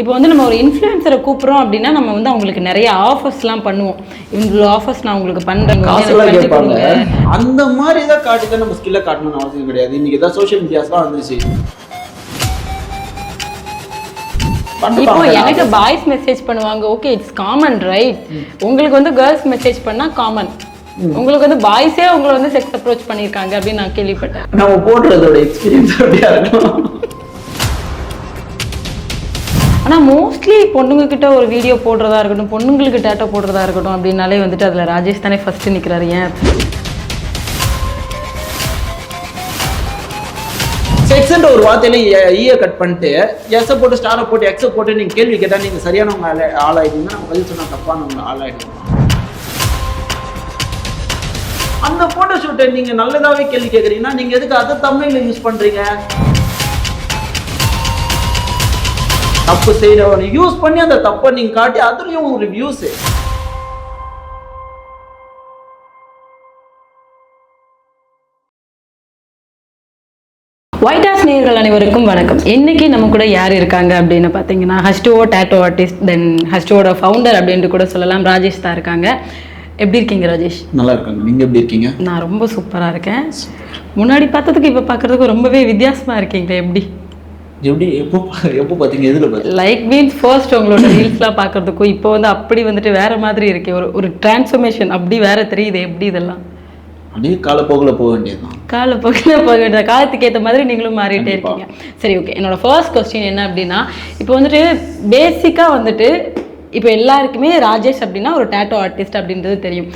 இப்போ வந்து நம்ம ஒரு இன்ஃப்ளூயன்சரை கூப்பிட்றோம் அப்படின்னா நம்ம வந்து அவங்களுக்கு நிறைய ஆஃபர்ஸ்லாம் பண்ணுவோம். இவ்வளோ ஆஃபர்ஸ் நான் உங்களுக்கு பண்ணுறேன் அந்த மாதிரி தான் காட்டி தான் நம்ம ஸ்கில்லை காட்டணும்னு அவசியம் கிடையாது. இன்னைக்கு தான் சோஷியல் மீடியாஸ்லாம் வந்துருச்சு. இப்போ. எனக்கு பாய்ஸ் மெசேஜ் பண்ணுவாங்க. ஓகே இட்ஸ் காமன் ரைட் உங்களுக்கு வந்து கேர்ள்ஸ் மெசேஜ் பண்ணா காமன் உங்களுக்கு வந்து பாய்ஸே உங்களை வந்து செக்ஸ் அப்ரோச் பண்ணியிருக்காங்க அப்படின்னு நான் கேள்விப்பட்டேன். நம்ம போடுறதோட எக்ஸ்பீரியன்ஸ் அப்படியா இருக்கும்? ஆனால் மோஸ்ட்லி பொண்ணுங்கக்கிட்ட ஒரு வீடியோ போடுறதா இருக்கட்டும் பொண்ணுங்களுக்கு டேட்டா போடுறதா இருக்கட்டும் அப்படின்னாலே வந்துட்டு அதில் ராஜேஷ் தானே ஃபஸ்ட்டு நிற்கிறாரு ஏன்? செக்ஸ்ன்ற ஒரு வார்த்தையில e, e ஈய கட் பண்ணிட்டு எஸ் போட்டு ஸ்டாரை போட்டு எக்ஸை போட்டு நீங்கள் கேள்வி கேட்டால் நீங்கள் சரியானவங்க ஆள- ஆளாயிட்டீங்கன்னா நம்ம பதில் சொன்னால் தப்பானவங்க ஆளாயிடுவோம் அந்த ஃபோட்டோ ஷூட்டை நீங்கள் நல்லதாகவே கேள்வி கேட்குறீங்கன்னா நீங்கள் எதுக்கு அதை தமிழில் யூஸ் பண்ணுறீங்க தப்பு செய்யறவனை யூஸ் பண்ணி அந்த தப்பை நீங்க காட்டி அதுலயும் ஒரு வியூஸ் ஒயிட் ஹாஸ் நேயர்கள் அனைவருக்கும் வணக்கம். இன்னைக்கு நம்ம கூட யார் இருக்காங்க அப்படின்னு பார்த்தீங்கன்னா ஹஸ்டோவோ டேட்டோ ஆர்டிஸ்ட் தென் ஹஸ்டோவோட ஃபவுண்டர் அப்படின்ட்டு கூட சொல்லலாம். ராஜேஷ் தான் இருக்காங்க. எப்படி இருக்கீங்க ராஜேஷ்? நல்லா இருக்காங்க. நீங்க எப்படி இருக்கீங்க? நான் ரொம்ப சூப்பராக இருக்கேன். முன்னாடி பார்த்ததுக்கு இப்போ பார்க்கறதுக்கு ரொம்பவே வித்தியாசமாக இருக்கீங்களே எப்படி? எப்படி எப்போ எப்போ பாத்தீங்க எதுல பாத்தீங்க லைக் மீன்ஸ் ஃபர்ஸ்ட் உங்களோட ரீல்ஸ்லாம் பார்க்கறதுக்கும் இப்போ வந்து அப்படி வந்துட்டு வேற மாதிரி இருக்கு. ஒரு ஒரு டிரான்ஸ்ஃபர்மேஷன் அப்படி வேற தெரியுது எப்படி இதெல்லாம்? அப்படியே காலப்போக்கில் போக வேண்டியதுதான். கால போக்கில் போக வேண்டிய காலத்துக்கு ஏற்ற மாதிரி நீங்களும் மாறிட்டே இருக்கீங்க. சரி ஓகே என்னோட ஃபர்ஸ்ட் கொஸ்டின் என்ன அப்படின்னா இப்போ வந்துட்டு பேசிக்காக வந்துட்டு இப்போ எல்லாருக்குமே ராஜேஷ் அப்படின்னா ஒரு டேட்டோ ஆர்டிஸ்ட் அப்படின்றது தெரியும்.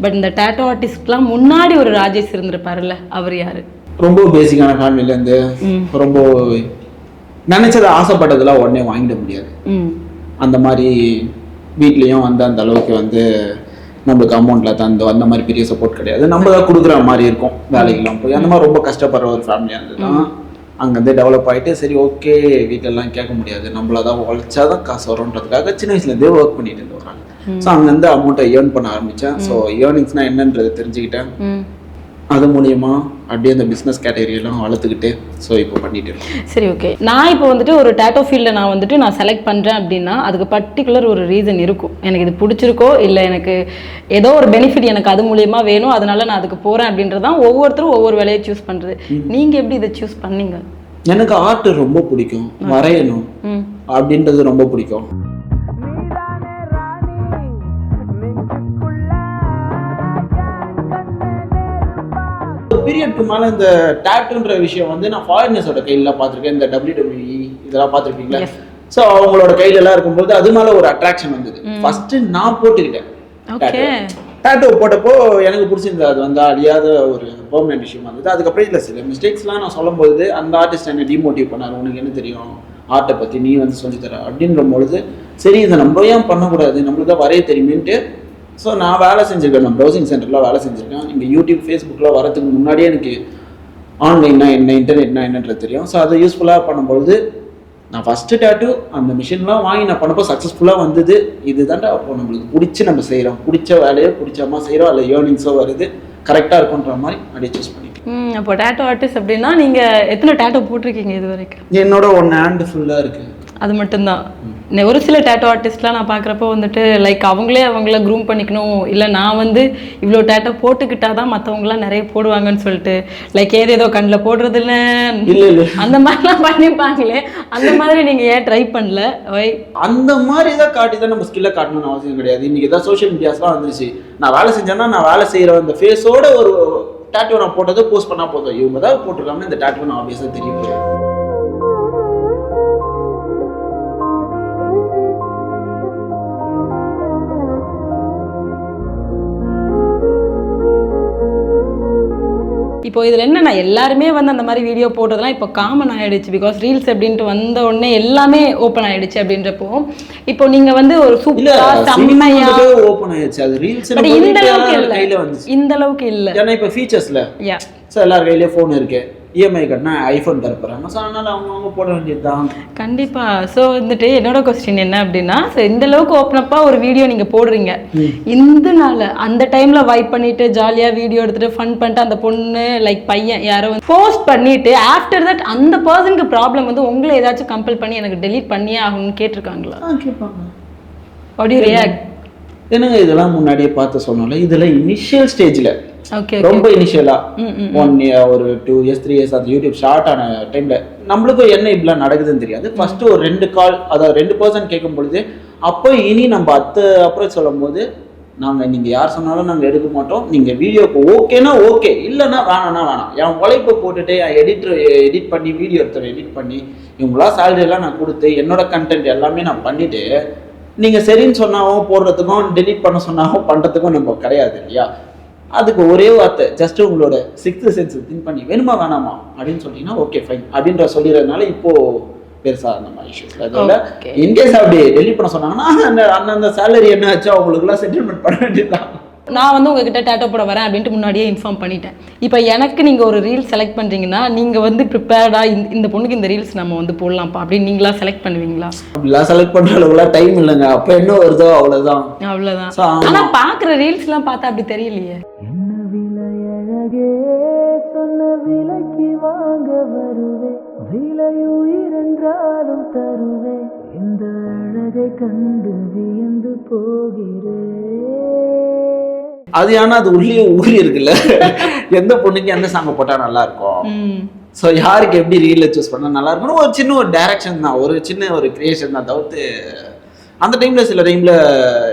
பட் இந்த டேட்டோ ஆர்டிஸ்ட்லாம் முன்னாடி ஒரு ராஜேஷ் இருந்திருப்பாருல்ல அவர் யாரு? ரொம்ப பேசிக்கான ஃபேமிலிலேருந்து ம். ரொம்ப நினைச்சதை ஆசைப்பட்டதெல்லாம் உடனே வாங்கிட முடியாது. அந்த மாதிரி வீட்லேயும் வந்து அந்த அளவுக்கு வந்து நம்மளுக்கு அமௌண்ட்டில் தந்தோ அந்த மாதிரி பெரிய சப்போர்ட் கிடையாது. நம்ம தான் கொடுக்குற மாதிரி இருக்கும் வேலைக்கெல்லாம் போய். அந்த மாதிரி ரொம்ப கஷ்டப்படுற ஒரு ஃபேமிலியாக இருந்ததுன்னா அங்கேருந்து டெவலப் ஆகிட்டு சரி ஓகே வீட்டிலலாம் கேட்க முடியாது. நம்மள தான் உழைச்சா தான் காசு வரும்ன்றதுக்காக சின்ன வயசுலேருந்தே ஒர்க் பண்ணிட்டு இருந்த ஒரு ஆள் ஸோ அங்கேருந்து அமௌண்ட்டை ஏர்ன் பண்ண ஆரம்பித்தேன். ஸோ ஏர்னிங்ஸ்னால் என்னன்றதை தெரிஞ்சுக்கிட்டேன். அது மூலியமா அப்படியே அந்த பிஸ்னஸ் கேட்டகரியெல்லாம் வளர்த்துக்கிட்டு ஸோ இப்போ பண்ணிட்டு சரி ஓகே நான் இப்போ வந்துட்டு ஒரு டேட்டோ ஃபீல்டில் நான் வந்துட்டு நான் செலக்ட் பண்ணுறேன் அப்படின்னா அதுக்கு பர்டிகுலர் ஒரு ரீசன் இருக்கும். எனக்கு இது பிடிச்சிருக்கோ இல்லை எனக்கு ஏதோ ஒரு பெனிஃபிட் எனக்கு அது மூலியமா வேணும் அதனால நான் அதுக்கு போகிறேன் அப்படின்றது தான் ஒவ்வொருத்தரும் ஒவ்வொரு வேலையை சூஸ் பண்ணுறது நீங்கள் எப்படி இதை சூஸ் பண்ணீங்க? எனக்கு ஆர்ட் ரொம்ப பிடிக்கும். வரையணும் அப்படின்றது ரொம்ப பிடிக்கும். பீரியட்க்கு மேலே இந்த டேட்டுன்ற விஷயம் வந்து நான் ஃபாரினர்ஸோட கையில பார்த்துருக்கேன். இந்த டபிள்யூடபிள்யூஇ இதெல்லாம் பார்த்துருப்பீங்களா? Yes. ஸோ அவங்களோட கையில எல்லாம் இருக்கும்போது அது மேல ஒரு அட்ராக்ஷன் வந்தது. ஃபர்ஸ்ட் நான் போட்டுக்கிட்டேன் டேட்டோ போட்டப்போ எனக்கு பிடிச்சிருந்தது. அது வந்து அழியாத ஒரு பெர்மனன்ட் விஷயம் வந்தது அதுக்கப்புறம் இல்லை சில மிஸ்டேக்ஸ்லாம் நான் சொல்லும்போது அந்த ஆர்டிஸ்ட் என்ன டிமோட்டிவ் பண்ணார். உனக்கு என்ன தெரியும்? ஆர்ட்டை பற்றி நீ வந்து சொல்லித் தர. அப்படின்ற பொழுது சரி இதை நம்ம ஏன் பண்ணக்கூடாது? நம்மளுக்கு தான் வரைய தெரியுமேன்ட்டு ஸோ நான் வேலை செஞ்சுருக்கேன். நான் ப்ரௌசிங் சென்டரில் வேலை செஞ்சுருக்கேன். இங்கே யூடியூப் ஃபேஸ்புக்கில் வரதுக்கு முன்னாடியே எனக்கு ஆன்லைன்னா என்ன இன்டர்நெட்னா என்னன்றது தெரியும். ஸோ அதை யூஸ்ஃபுல்லாக பண்ணும்பொழுது நான் ஃபஸ்ட்டு டேட்டு அந்த மிஷின்லாம் வாங்கி நான் பண்ணப்போ சக்ஸஸ்ஃபுல்லாக வந்தது. இதுதான்டா அப்போ நம்மளுக்கு பிடிச்சி நம்ம செய்கிறோம் பிடிச்ச வேலையை பிடிச்சமா செய்கிறோம் அதில் ஏர்னிங்ஸோ வருது. கரெக்டாக இருக்குன்ற மாதிரி அப்படியே சூஸ் பண்ணிட்டேன் ம் அப்போ டேட்டோ ஆர்டிஸ்ட் அப்படின்னா நீங்கள் எத்தனை டேட்டோ போட்டிருக்கீங்க இது வரைக்கும் என்னோட ஒன் ஹேண்டு ஃபுல்லாக இருக்குது அது மட்டும்தான். ஒரு சில டேட்டோ ஆர்டிஸ்ட்லாம் நான் பார்க்குறப்போ வந்துட்டு லைக் அவங்களே அவங்கள க்ரூம் பண்ணிக்கணும். இல்லை நான் வந்து இவ்வளோ டேட்டோ போட்டுக்கிட்டா தான் மற்றவங்களாம் நிறைய போடுவாங்கன்னு சொல்லிட்டு லைக் ஏதேதோ கண்ணில் போடுறதில்ல. இல்லை இல்லை. அந்த மாதிரிலாம் பண்ணிப்பாங்களே. அந்த மாதிரி நீங்கள் ஏன் ட்ரை பண்ணல? வை அந்த மாதிரி தான் காட்டி தான் நம்ம ஸ்கில்லை காட்டணும்னு அவசியம் கிடையாது. இன்னைக்கு தான் சோஷியல் மீடியாஸ்லாம் வந்துருச்சு. நான் வேலை செஞ்சேன்னா நான் வேலை செய்கிற அந்த ஃபேஸோட ஒரு டேட்டூ நான் போட்டதை போஸ்ட் பண்ணால் போதும். இவங்க தான் போட்டிருக்காங்க இந்த டேட்டூ நான் ஆப்வியஸாக தெரியும். இப்போ இதில் என்னன்னா எல்லாருமே வந்து அந்த மாதிரி வீடியோ போடுறதுலாம் இப்போ காமன் ஆயிடுச்சு. பிகாஸ் ரீல்ஸ் அப்படின்ட்டு வந்த உடனே எல்லாமே ஓப்பன் ஆயிடுச்சு அப்படின்றப்போ இப்போ நீங்க வந்து ஒரு இல்ல சூப்பரா செம்மையா ஓப்பன் ஆயிடுச்சு. அது ரீல்ஸ் இந்த அளவுக்கு இல்ல. இந்த அளவுக்கு இல்ல. ஏன்னா இப்ப ஃபீச்சர்ஸ்ல யா ஸோ எல்லார் கையிலயும் ஃபோன் இருக்கு. இஎம்ஐ கட்டினா ஐஃபோன் தரப்போறாங்க. ஸோ அதனால அவங்க அவங்க போட வேண்டியது தான் கண்டிப்பா. ஸோ வந்துட்டு என்னோட கொஸ்டின் என்ன அப்படின்னா ஸோ இந்த அளவுக்கு ஓப்பன் அப்பா ஒரு வீடியோ நீங்க போடுறீங்க. இந்த நாள் அந்த டைம்ல வைப் பண்ணிட்டு ஜாலியா வீடியோ எடுத்துட்டு ஃபன் பண்ணிட்டு அந்த பொண்ணு லைக் பையன் யாரோ வந்து போஸ்ட் பண்ணிட்டு ஆஃப்டர் தட் அந்த பர்சனுக்கு ப்ராப்ளம் வந்து உங்களை ஏதாச்சும் கம்பல் பண்ணி எனக்கு டெலீட் பண்ணியே ஆகணும்னு கேட்டிருக்காங்களா? கேட்பாங்க ஆடியோ ரியாக்ட் என்னங்க இதெல்லாம் முன்னாடியே பார்த்து சொன்னோம்ல? இதெல்லாம் இனிஷியல் ஸ்டேஜ்ல ரொம்ப இனிஷியலா ஒன் இயர் ஒரு டூ இயர்ஸ் த்ரீ இயர்ஸ் அந்த யூடியூப் ஸ்டார்ட் ஆன டைம்ல நம்மளுக்கும் என்ன இப்படிலாம் நடக்குதுன்னு தெரியாது. ஃபர்ஸ்ட் ஒரு ரெண்டு கால் அதாவது ரெண்டு பர்சன் கேட்கும் பொழுது அப்போ இனி நம்ம அத்தை அப்புறம் சொல்லும் போது நாங்க நீங்க யார் சொன்னாலும் நாங்க எடுக்க மாட்டோம். நீங்க வீடியோக்கு ஓகேனா ஓகே இல்லைன்னா வேணாம்னா வேணாம். என் உழைப்பை போட்டுட்டு என் எடிட்டர் எடிட் பண்ணி வீடியோ எடுத்து எடிட் பண்ணி இவங்களா எல்லாம் நான் கொடுத்து என்னோட கண்டென்ட் எல்லாமே நான் பண்ணிட்டு நீங்க சரின்னு சொன்னாவும் போடுறதுக்கும் டெலீட் பண்ண சொன்னாவும் பண்றதுக்கும் நம்ம கிடையாது இல்லையா? அதுக்கு ஒரே வார்த்தை ஜஸ்ட் உங்களோட சிக்ஸ்த் சென்ஸ் திங்க் பண்ணி வேணுமா வேணாமா? அப்படின்னு சொன்னீங்கன்னா ஓகே ஃபைன் அப்படின்ற சொல்லிடுறதுனால இப்போ பெருசா அந்த மாதிரி இஷ்யூஸ் Okay. இன்கேஸ் அப்படி டெலிட் பண்ண சொன்னாங்கன்னா அந்த அந்தந்த சேலரி என்ன ஆச்சோ? அவங்களுக்குலாம் செட்டில்மெண்ட் பண்ண வேண்டியதுதான். நான் வந்து உங்ககிட்ட டேட்டோ போட வரேன் அப்படின்ட்டு முன்னாடியே இன்ஃபார்ம் பண்ணிட்டேன். இப்போ எனக்கு நீங்க ஒரு ரீல் செலக்ட் பண்றீங்கன்னா நீங்க வந்து ப்ரிப்பேர்டா இந்த பொண்ணுக்கு இந்த ரீல்ஸ் நம்ம வந்து போடலாம்ப்பா அப்படின்னு நீங்களா செலக்ட் பண்ணுவீங்களா? அப்படிலாம் செலக்ட் பண்ற அளவுக்குலாம் டைம் இல்லைங்க. அப்போ என்ன வருதோ அவ்வளவுதான். அவ்வளவுதான். So, ஆமா. ஆனா பாக்குற ரீல்ஸ் எல்லாம் பார்த்தா அப்படி தெரியலையே. என்ன விலை அழகே சொன்ன விலைக்கு வாங்க வருவேன். விலையுயிரென்றாலும் தருவேன். இந்த அழகை கண்டு வியந்து போகிறேன். அது ஆனா அது உள்ளே ஊறி இருக்குல்ல. எந்த பொண்ணுக்கு எந்த சாங்க போட்டா நல்லா இருக்கும் ஸோ யாருக்கு எப்படி ரீலில் சூஸ் பண்ணால் நல்லா இருக்கும்னு ஒரு சின்ன ஒரு டைரக்ஷன் தான். ஒரு சின்ன ஒரு கிரியேஷன் தான். தவிர்த்து அந்த டைமில் சில டைமில்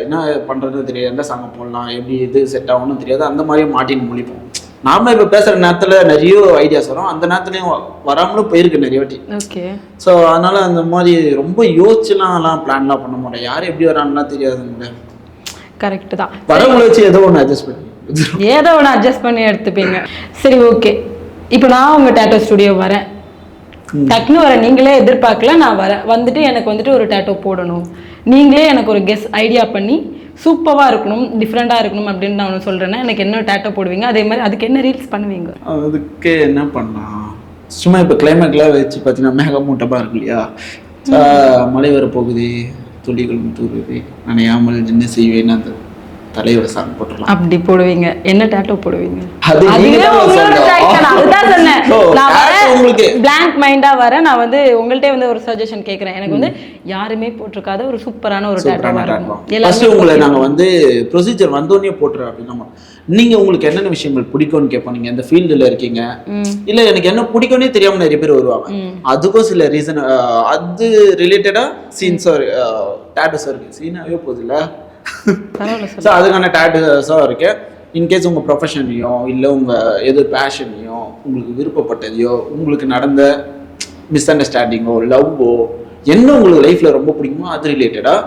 என்ன பண்ணுறதுன்னு தெரியாது. எந்த சாங்கை போடலாம் எப்படி இது செட் ஆகும்னு தெரியாது. அந்த மாதிரியே மாட்டின்னு முழிப்போம். நார்மலாக இப்போ பேசுகிற நேரத்தில் நிறைய ஐடியாஸ் வரும். அந்த நேரத்துலையும் வராமலும் போயிருக்கு நிறைய வாட்டி. ஓகே. ஸோ அதனால் அந்த மாதிரி ரொம்ப யோசிச்சுலாம் பிளான்லாம் பண்ண மாட்டேன் யார் எப்படி வரான்லாம் தெரியாதுங்க. கரெக்ட் தான். வரவங்களை வச்சு ஏதோ ஒன்று அட்ஜஸ்ட் பண்ணி ஏதோ ஒன்று அட்ஜஸ்ட் பண்ணி எடுத்துப்பீங்க. சரி ஓகே இப்போ நான் உங்க டேட்டோ ஸ்டுடியோ வரேன். டக்குன்னு வர நீங்களே எதிர்பார்க்கல நான் வரேன் வந்துட்டு எனக்கு வந்துட்டு ஒரு டேட்டோ போடணும். நீங்களே எனக்கு ஒரு கெஸ் ஐடியா பண்ணி சூப்பராக இருக்கணும் டிஃப்ரெண்ட்டாக இருக்கணும் அப்படின்னு நான் ஒன்று சொல்கிறேன்னா எனக்கு என்ன டேட்டோ போடுவீங்க? அதே மாதிரி அதுக்கு என்ன ரீல்ஸ் பண்ணுவீங்க? அதுக்கு என்ன பண்ணலாம்? சும்மா இப்போ கிளைமேட்லாம் வச்சு பார்த்தீங்கன்னா மேகமூட்டமாக இருக்கு இல்லையா? மழை வர போகுது துளிகள் தூருது நனையாமல் என்ன செய்வேன் அந்த தலையோட சாங் போட்டுடலாம். அப்படி போடுவீங்க. என்ன டேட்டோ போடுவீங்க? அது நீங்க. அதுதான் சொன்னேன். நான் உங்களுக்கு. mind ஆ வரேன். நான் வந்து உங்கள்ட்டே வந்து ஒரு சஜஷன் கேட்குறேன் எனக்கு வந்து யாருமே போட்டிருக்காத ஒரு சூப்பரான ஒரு இருக்கும் ஃபர்ஸ்ட் உங்களை நாங்க வந்து ப்ரொசீஜர் வந்தோடனே போட்டுறோம் அப்படின்னா நீங்க உங்களுக்கு என்னென்ன விஷயங்கள் பிடிக்கும்னு கேட்போம். நீங்க எந்த ஃபீல்டுல இருக்கீங்க. இல்ல எனக்கு என்ன பிடிக்கும்னே தெரியாம நிறைய பேர் வருவாங்க. அதுக்கும் சில ரீசன் அது ரிலேட்டடா சீன்ஸ் டேட்டஸ் இருக்கு. சீனாவே போகுதுல்ல பரவாயில்ல ஸோ அதுக்கான டேட்டஸும் இருக்கு. இன்கேஸ் உங்கள் ப்ரொஃபஷனையோ இல்லை உங்கள் எது பேஷனையோ உங்களுக்கு விருப்பப்பட்டதையோ உங்களுக்கு நடந்த மிஸ் அண்டர்ஸ்டாண்டிங்கோ லவ்வோ என்ன உங்களுக்கு லைஃப்பில் ரொம்ப பிடிக்குமோ அது ரிலேட்டடாக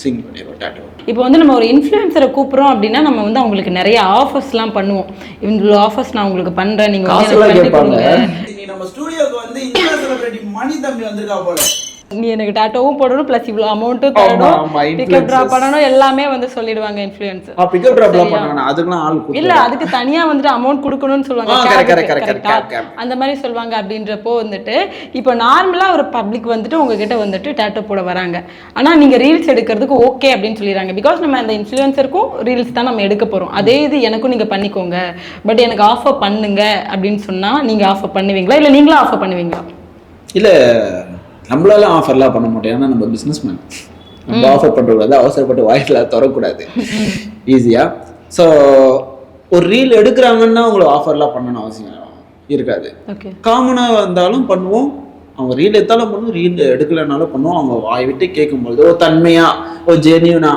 சிங் பண்ணிடுவோம் டேட்டோ இப்போ வந்து நம்ம ஒரு இன்ஃப்ளூயன்சரை கூப்பிடுறோம் அப்படின்னா நம்ம வந்து அவங்களுக்கு நிறைய ஆஃபர்ஸ்லாம் பண்ணுவோம். இவ்வளோ ஆஃபர்ஸ் நான் உங்களுக்கு பண்றேன் நீங்க வந்து எனக்கு காசுலாம் பண்ணி கேட்பாங்க. கொடுங்க. நீ நம்ம ஸ்டூடியோக்கு வந்து செலிபிரிட்டி மணி தம்பி வந்திருக்கா போல. நீ எனக்கு டேட்டோவும் போடணும் ப்ளஸ் இவ்வளோ அமௌண்ட்டும் தரணும். ஆமா, டிக்கெட் ட்ரா influencers. பண்ணணும் எல்லாமே வந்து சொல்லிடுவாங்க இன்ஃப்ளூயன்சர் பிக்கப் ட்ராப்லாம் பண்ணாங்க அதுக்கெல்லாம் ஆள் இல்ல அதுக்கு தனியா வந்துட்டு அமௌண்ட் கொடுக்கணும்னு சொல்லுவாங்க. அந்த மாதிரி சொல்லுவாங்க அப்படின்றப்போ வந்துட்டு இப்போ நார்மலா ஒரு பப்ளிக் வந்துட்டு உங்ககிட்ட வந்துட்டு டேட்டோ போட வராங்க. ஆனா நீங்க ரீல்ஸ் எடுக்கிறதுக்கு ஓகே அப்படின்னு சொல்லிடுறாங்க. பிகாஸ் நம்ம அந்த இன்ஃப்ளூயன்சருக்கும் ரீல்ஸ் தான் நம்ம எடுக்க போறோம். அதே இது எனக்கும் நீங்க பண்ணிக்கோங்க. பட் எனக்கு ஆஃபர் பண்ணுங்க அப்படின்னு சொன்னா நீங்க ஆஃபர் பண்ணுவீங்களா? இல்ல நீங்களும் ஆஃபர் பண்ணுவீங்களா? இல்லை நம்மளால ஆஃபர்லாம் பண்ண மாட்டோம். ஏன்னா நம்ம பிஸ்னஸ் மேன் நம்ம ஆஃபர் பண்ணுறது அவசரப்பட்டு வாய்ஸ்ல திறக்கூடாது ஈஸியாக ஸோ ஒரு ரீல் எடுக்கிறாங்கன்னா உங்களுக்கு ஆஃபர்லாம் பண்ணணும் அவசியம் இருக்காது. காமனாக வந்தாலும் பண்ணுவோம். அவங்க ரீல் எடுத்தாலும் பண்ணுவோம். ரீல் எடுக்கலைனாலும் பண்ணுவோம். அவங்க வாய் விட்டு கேட்கும்பொழுது ஒரு தன்மையாக ஒரு ஜென்யூனா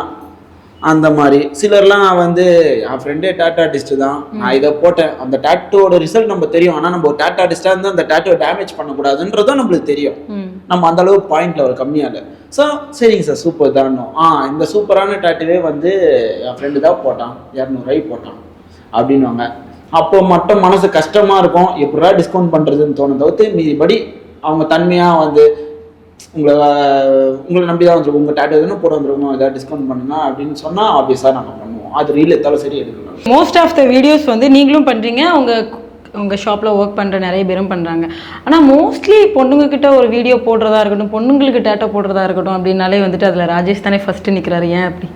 அந்த மாதிரி. சிலர்லாம் வந்து என் ஃப்ரெண்டே டாட்டா ஆர்டிஸ்ட் தான். நான் இதை போட்டேன். அந்த டேட்டோட ரிசல்ட் நம்ம தெரியும். ஆனால் நம்ம டாட்டா ஆர்டிஸ்டாக இருந்தால் அந்த டேட்டோ டேமேஜ் பண்ணக்கூடாதுன்றதும் நம்மளுக்கு தெரியும். நம்ம அந்த அளவு பாயிண்ட்ல ஒரு கம்மியாக இல்லை. ஸோ சரிங்க சார் சூப்பர் தான் ஆ இந்த சூப்பரான டாட்டுவே வந்து என் ஃப்ரெண்டு தான் போட்டான். இரநூறுவாய் போட்டான். அப்படின்வாங்க அப்போ மட்டும் மனசு கஷ்டமா இருக்கும். எப்படா டிஸ்கவுண்ட் பண்றதுன்னு தோணும் தவிர்த்து மீதிபடி அவங்க தன்மையா வந்து உங்களை உங்களை நம்பி தான் வந்துருக்கும். உங்க டேட்டு தானே போட வந்துருக்கணும் ஏதாவது டிஸ்கவுண்ட் பண்ணுங்க அப்படின்னு சொன்னா ஆப்வியஸாக நாங்கள் பண்ணுவோம். அது ரீல் எடுத்தாலும் சரி எடுக்கலாம் மோஸ்ட் ஆஃப் த வீடியோஸ் வந்து நீங்களும் பண்றீங்க. உங்க உங்கள் ஷாப்பில் ஒர்க் பண்ணுற நிறைய பேரும் பண்ணுறாங்க ஆனால் மோஸ்ட்லி பொண்ணுங்க கிட்ட ஒரு வீடியோ போடுறதா இருக்கட்டும் பொண்ணுங்களுக்கு டேட்டோ போடுறதா இருக்கட்டும் அப்படின்னாலே வந்துட்டு அதில் ராஜேஷ் தானே ஃபஸ்ட்டு நிற்கிறாரு ஏன் அப்படி?